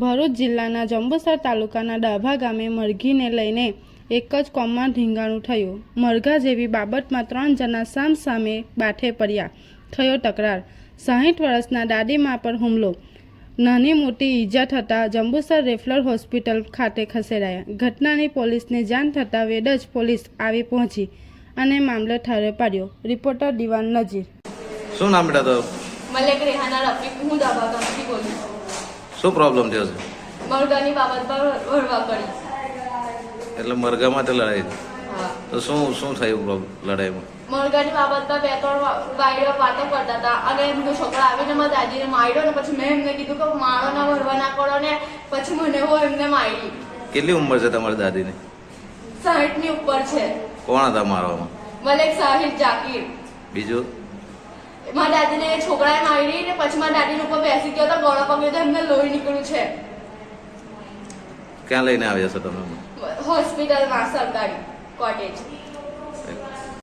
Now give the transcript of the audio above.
ભરૂચ જિલ્લાના જંબુસર તાલુકાના ડાભા ગામે મરઘીને લઈને એક જ કોમમાં ઢીંગાણું થયું. મરઘા જેવી બાબતમાં ત્રણ જણા સામ સામે બાઠે પડ્યા. થયો તકરાર. સાહીઠ વર્ષના દાદીમા પર હુમલો. નાની મોટી ઈજા થતાં જંબુસર રેફલર હોસ્પિટલ ખાતે ખસેડાયા. ઘટનાની પોલીસને જાણ થતાં વેડજ પોલીસ આવી પહોંચી અને મામલો ઠારે પાડ્યો. રિપોર્ટર દિવાન નજીર. શું નામ બેટા તો મલેક રેહાના રફીક હું દાબા ગામથી. શું પ્રોબ્લેમ થયો છે? મરઘાની બાબત પર વળવા પડી. એટલે મરઘા માટે લડાઈ તો શું શું થયું લડાઈમાં? મરઘાની બાબત બે ત્રણ વાતો કરતા હતા અને એમનો છોકરા આવીને મારા દાદીને માર્યો ને પછી મેં એમને કીધું કે મારો ના ના કરો ને પછી મને હો એમને મારી. કેટલી ઉંમર છે તમારી દાદીને? સાહીઠની ઉપર છે. કોણ હતા મારવામાં? મલેક સાહિબ જાકીર. બીજું? મારા દાદીને છોકરાએ પછી મારા દાદીને ઉપર બેસી ગયો તો ગોળો પગ્યો તો એમને લોહી નીકળ્યું છે. ક્યાં લઈને આવ્યા છો તમે? હોસ્પિટલમાં સરકારી કોટેજ